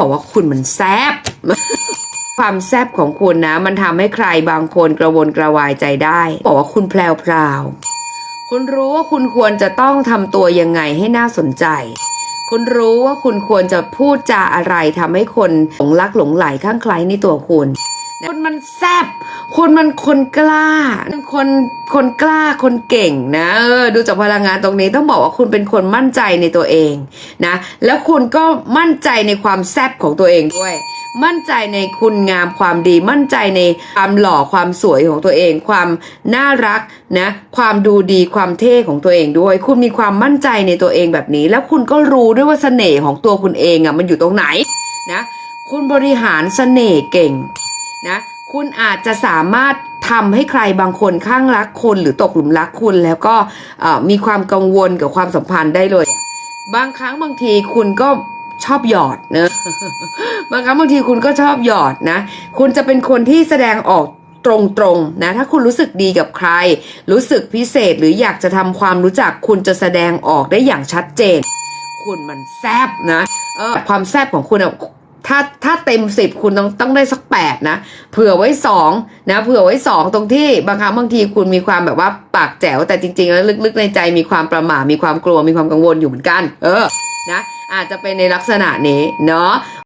บอกว่าคุณมันแซบความแซบของคุณนะ มันทำให้ใครบางคนกระวนกระวายใจได้ บอกว่าคุณแพลวพราวคุณรู้ว่าคุณควรจะต้องทำตัวยังไงให้น่าสนใจ คุณรู้ว่าคุณควรจะพูดจาอะไรทำให้คนหลงรักหลงไหลข้างใคล้ในตัวคุณคุณมันแซบคุณมันคนกล้า คนคนกล้าคนเก่งนะเออดูจากพลังงานตรงนี้ต้องบอกว่าคุณเป็นคนมั่นใจในตัวเองนะ แล้วคุณก็มั่นใจในความแซบของตัวเองด้วย มั่นใจในคุณงามความดี มั่นใจในความหล่อความสวยของตัวเอง ความน่ารักนะ ความดูดีความเท่ของตัวเองด้วย คุณมีความมั่นใจในตัวเองแบบนี้ แล้วคุณก็รู้ด้วยว่าเสน่ห์ของตัวคุณเองอะมันอยู่ตรงไหนนะ คุณบริหารเสน่ห์เก่งนะ คุณอาจจะสามารถทำให้ใครบางคนข้างรักคุณหรือตกหลุมรักคุณ แล้วก็มีความกังวลกับความสัมพันธ์ได้เลย บางครั้งบางทีคุณก็ชอบหยอดนะบางครั้งบางทีคุณก็ชอบหยอดนะ คุณจะเป็นคนที่แสดงออกตรงๆนะถ้าคุณรู้สึกดีกับใคร รู้สึกพิเศษหรืออยากจะทำความรู้จัก คุณจะแสดงออกได้อย่างชัดเจน คุณมันแซบนะเออความแซบของคุณอะ ถ้าถ้าเต็มสิบคุณต้องต้องได้สักแปดนะ เผื่อไว้สองนะ เผื่อไว้สองตรงที่บางครั้งบางทีคุณมีความแบบว่าปากแจ๋วแต่จริง ๆ แล้วลึกๆในใจมีความประหม่ามีความกลัวมีความกังวลอยู่เหมือนกัน เออนะอาจจะเป็นในลักษณะนี้เนาะ